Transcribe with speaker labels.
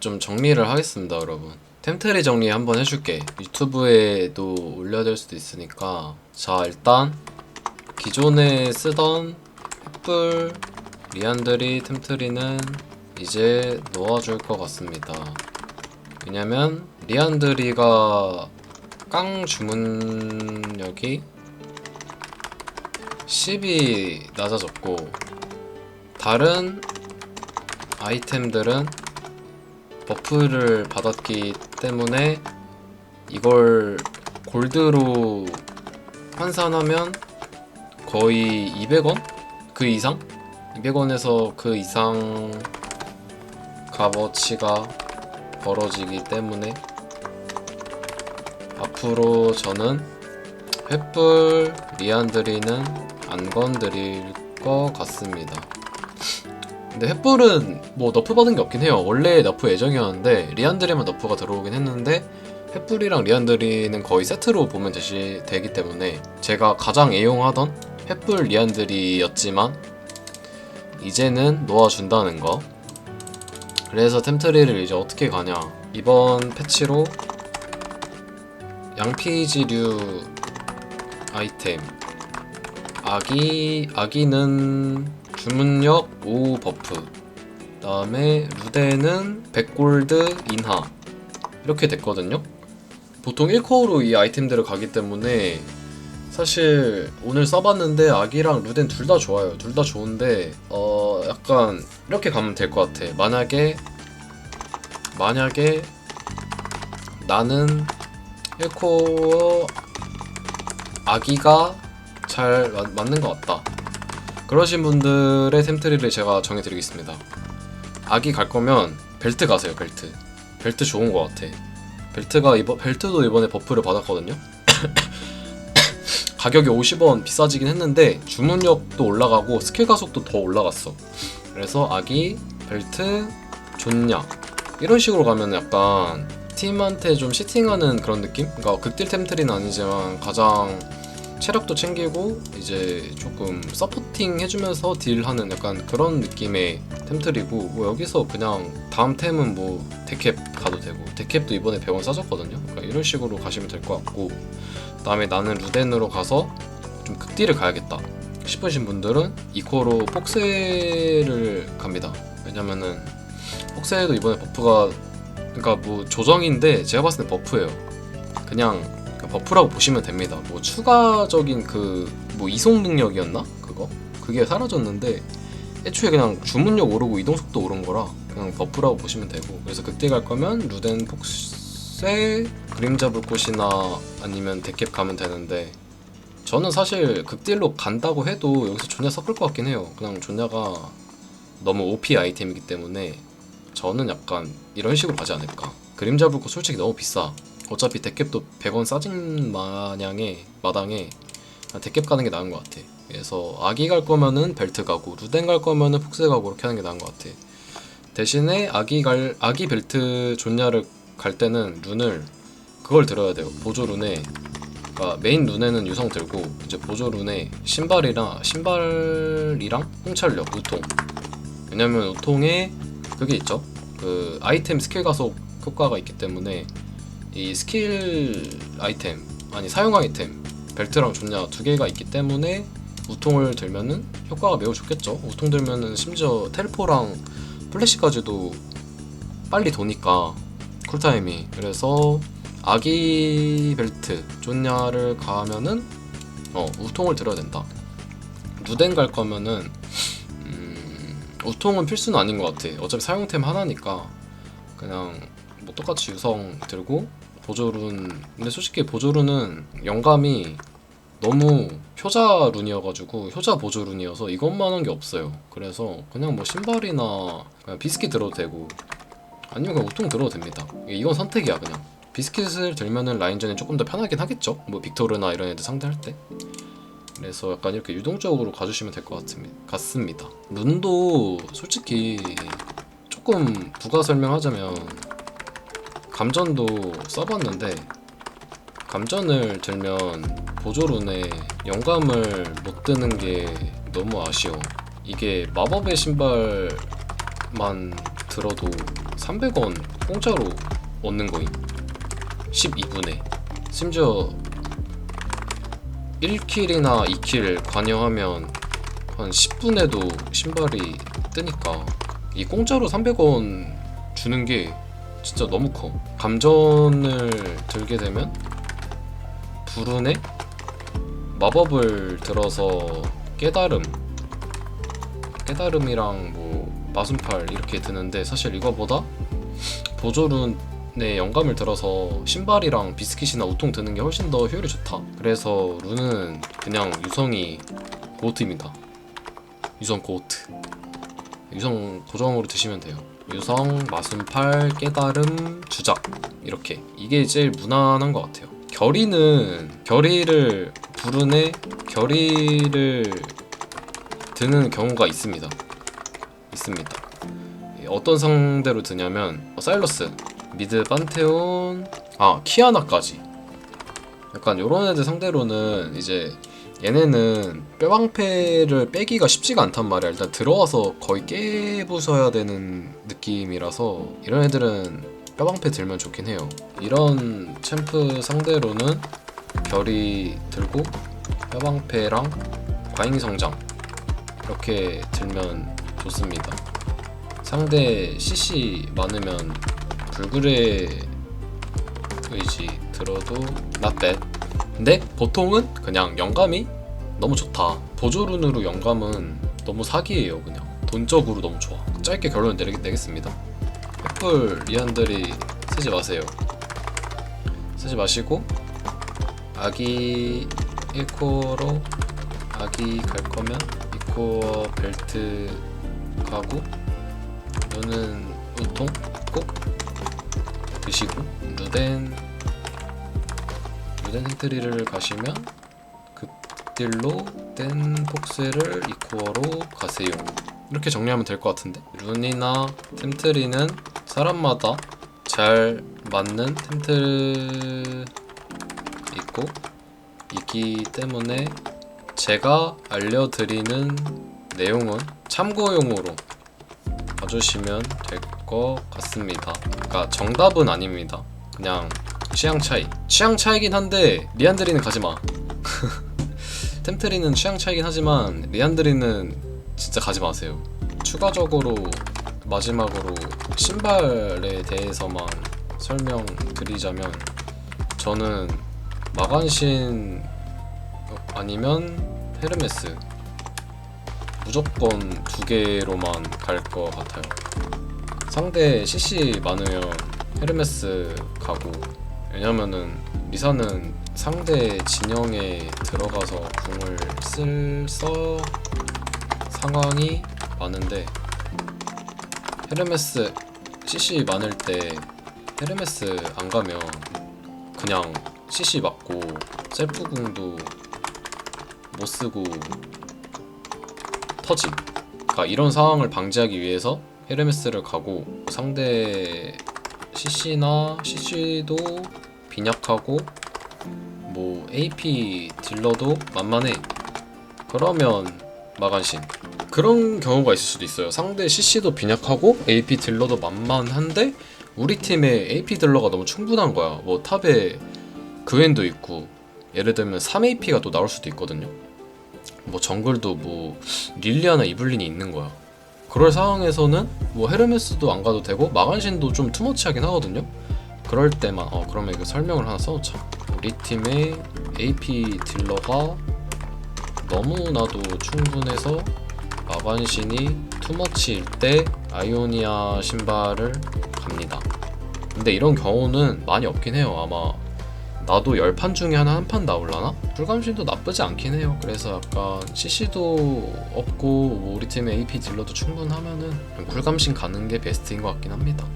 Speaker 1: 좀 정리를 하겠습니다, 여러분. 템트리 정리 한번 해줄게. 유튜브에도 올려야 될 수도 있으니까. 자, 일단 기존에 쓰던 횃불 리안드리 템트리는 이제 놓아줄 것 같습니다. 왜냐면 리안드리가 깡 주문력이 10이 낮아졌고 다른 아이템들은 버프를 받았기 때문에 이걸 골드로 환산하면 거의 200원? 그 이상? 200원에서 그 이상 값어치가 벌어지기 때문에 앞으로 저는 횃불 리안드리는 안 건드릴 것 같습니다. 근데 횃불은 뭐 너프 받은 게 없긴 해요. 원래 너프 예정이었는데 리안드리만 너프가 들어오긴 했는데 횃불이랑 리안드리는 거의 세트로 보면 되시, 되기 때문에 제가 가장 애용하던 횃불 리안드리였지만 이제는 놓아준다는 거. 그래서 템트리를 이제 어떻게 가냐. 이번 패치로 양피지류 아이템 아기 아기는 주문력 5 버프 그 다음에 루데는 100골드 인하 이렇게 됐거든요. 보통 1코어로 이 아이템들을 가기 때문에 사실 오늘 써봤는데 아기랑 루덴 둘 다 좋아요. 둘 다 좋은데 어 약간 이렇게 가면 될 것 같아. 만약에 만약에 나는 1코어 아기가 잘 맞, 맞는 것 같다. 그러신 분들의 템트리를 제가 정해드리겠습니다. 아기 갈 거면 벨트 가세요. 벨트. 벨트 좋은 것 같아. 벨트가 이번 벨트도 이번에 버프를 받았거든요. 가격이 50원 비싸지긴 했는데 주문력도 올라가고 스킬 가속도 더 올라갔어. 그래서 아기 벨트 좋냐 이런 식으로 가면 약간 팀한테 좀 시팅하는 그런 느낌? 그러니까 극딜 템트리는 아니지만 가장 체력도 챙기고 이제 조금 서포팅 해주면서 딜하는 약간 그런 느낌의 템트리고 뭐 여기서 그냥 다음 템은 뭐 데캡 가도 되고 데캡도 이번에 100원 싸졌거든요. 그러니까 이런 식으로 가시면 될 것 같고 그 다음에 나는 루덴으로 가서 좀 극딜을 가야겠다 싶으신 분들은 이코로 폭세를 갑니다. 왜냐면은 폭세도 이번에 버프가 그러니까 뭐 조정인데 제가 봤을 때 버프예요. 그냥 버프라고 보시면 됩니다. 뭐 추가적인 그 뭐 이송 능력이었나 그거 그게 사라졌는데 애초에 그냥 주문력 오르고 이동 속도 오른 거라 그냥 버프라고 보시면 되고 그래서 극딜 갈 거면 루덴 폭세 그림자 불꽃이나 아니면 데캡 가면 되는데 저는 사실 극딜로 간다고 해도 여기서 존야 섞을 것 같긴 해요. 그냥 존야가 너무 OP 아이템이기 때문에 저는 약간 이런 식으로 가지 않을까. 그림자 불꽃 솔직히 너무 비싸. 어차피 데캡도 100원 싸진 마냥에 마당에 데캡 가는 게 나은 것 같아. 그래서 아기 갈 거면은 벨트 가고 루덴 갈 거면은 폭스 가고 이렇게 하는 게 나은 것 같아. 대신에 아기 갈 아기 벨트 존야를 갈 때는 룬을 그걸 들어야 돼요. 보조 룬에 그러니까 메인 룬에는 유성 들고 이제 보조 룬에 신발이랑 신발이랑 홍찰력 우통. 왜냐면 우통에 그게 있죠. 그 아이템 스킬 가속 효과가 있기 때문에 이 스킬 아이템 아니 사용 아이템 벨트랑 존냐 두 개가 있기 때문에 우통을 들면은 효과가 매우 좋겠죠. 우통 들면은 심지어 텔포랑 플래시까지도 빨리 도니까 쿨타임이 그래서 아기 벨트 존냐를 가면은 어 우통을 들어야 된다. 루덴 갈 거면은 음, 우통은 필수는 아닌 것 같아. 어차피 사용템 하나니까 그냥 뭐 똑같이 유성 들고 보조룬 근데 솔직히 보조룬은 영감이 너무 효자 룬이어가지고 효자 보조 룬이어서 이것만 한 게 없어요. 그래서 그냥 뭐 신발이나 그냥 비스킷 들어도 되고 아니면 그냥 우통 들어도 됩니다. 이건 선택이야 그냥. 비스킷을 들면은 라인전이 조금 더 편하긴 하겠죠? 뭐 빅토르나 이런 애들 상대할 때. 그래서 약간 이렇게 유동적으로 가주시면 될 것 같습니다. 룬도 솔직히 조금 부가 설명하자면 감전도 써봤는데 감전을 들면 보조룬에 영감을 못 드는 게 너무 아쉬워. 이게 마법의 신발만 들어도 300원 공짜로 얻는 거임 12분에 심지어 1킬이나 2킬 관여하면 한 10분에도 신발이 뜨니까 이 공짜로 300원 주는 게 진짜 너무 커. 감전을 들게 되면 불운에 마법을 들어서 깨달음 깨달음이랑 뭐 마순팔 이렇게 드는데 사실 이거보다 보조룬의 영감을 들어서 신발이랑 비스킷이나 우통 드는 게 훨씬 더 효율이 좋다. 그래서 룬은 그냥 유성이 고트입니다. 유성 고트. 유성 고정으로 드시면 돼요 유성, 마순팔, 깨달음, 주작. 이렇게. 이게 제일 무난한 것 같아요. 결의는 결의를 부른에 결의를 드는 경우가 있습니다. 있습니다. 어떤 상대로 드냐면 어, 사일러스, 미드 판테온, 아 키아나까지. 약간 요런 애들 상대로는 이제 얘네는 뼈방패를 빼기가 쉽지가 않단 말이야. 일단 들어와서 거의 깨부셔야 되는 느낌이라서 이런 애들은 뼈방패 들면 좋긴 해요. 이런 챔프 상대로는 별이 들고 뼈방패랑 과잉 성장 이렇게 들면 좋습니다. 상대 CC 많으면 불굴의 의지 들어도 not bad 근데 보통은 그냥 영감이 너무 좋다. 보조룬으로 영감은 너무 사기예요 그냥. 돈적으로 너무 좋아. 짧게 결론을 내리, 내겠습니다. 애플 리안들이 쓰지 마세요. 쓰지 마시고 아기 1코어로 아기 갈 거면 2코어 벨트 가고 너는 우통 꼭 드시고 루덴 루덴 행트리를 가시면 극딜로 된 폭스를 2코어로 가세요 이렇게 정리하면 될 것 같은데 룬이나 템트리는 사람마다 잘 맞는 템트 있고 있기 때문에 제가 알려드리는 내용은 참고용으로 봐주시면 될 것 같습니다. 그러니까 정답은 아닙니다. 그냥 취향 차이. 취향 차이긴 한데 리안드리는 가지 마. 템트리는 취향 차이긴 하지만 리안드리는 진짜 가지 마세요. 추가적으로 마지막으로 신발에 대해서만 설명드리자면 저는 마간신 아니면 헤르메스 무조건 두 개로만 갈 것 같아요. 상대 CC 많으면 헤르메스 가고 왜냐면은 리사는 상대 진영에 들어가서 궁을 쓸 써 상황이 많은데 헤르메스 CC 많을 때 헤르메스 안 가면 그냥 CC 맞고 셀프 궁도 못 쓰고 터짐. 그러니까 이런 상황을 방지하기 위해서 헤르메스를 가고 상대 CC나 CC도 빈약하고 뭐 AP 딜러도 만만해. 그러면 마간신. 그런 경우가 있을 수도 있어요. 상대 CC도 빈약하고 AP 딜러도 만만한데 우리 팀의 AP 딜러가 너무 충분한 거야. 뭐 탑에 그웬도 있고 예를 들면 3AP가 또 나올 수도 있거든요. 뭐 정글도 뭐 릴리아나 이블린이 있는 거야. 그럴 상황에서는 뭐 헤르메스도 안 가도 되고 마간신도 좀 투머치하긴 하거든요. 그럴 때만 어 그러면 이거 설명을 하나 써놓자. 우리 팀의 AP 딜러가 너무나도 충분해서 마반신이 투머치일 때 아이오니아 신발을 갑니다. 근데 이런 경우는 많이 없긴 해요. 아마 나도 열판 중에 하나 한 판 나올라나? 불감신도 나쁘지 않긴 해요. 그래서 약간 CC도 없고 뭐 우리 팀의 AP 딜러도 충분하면은 굴감신 가는 게 베스트인 것 같긴 합니다.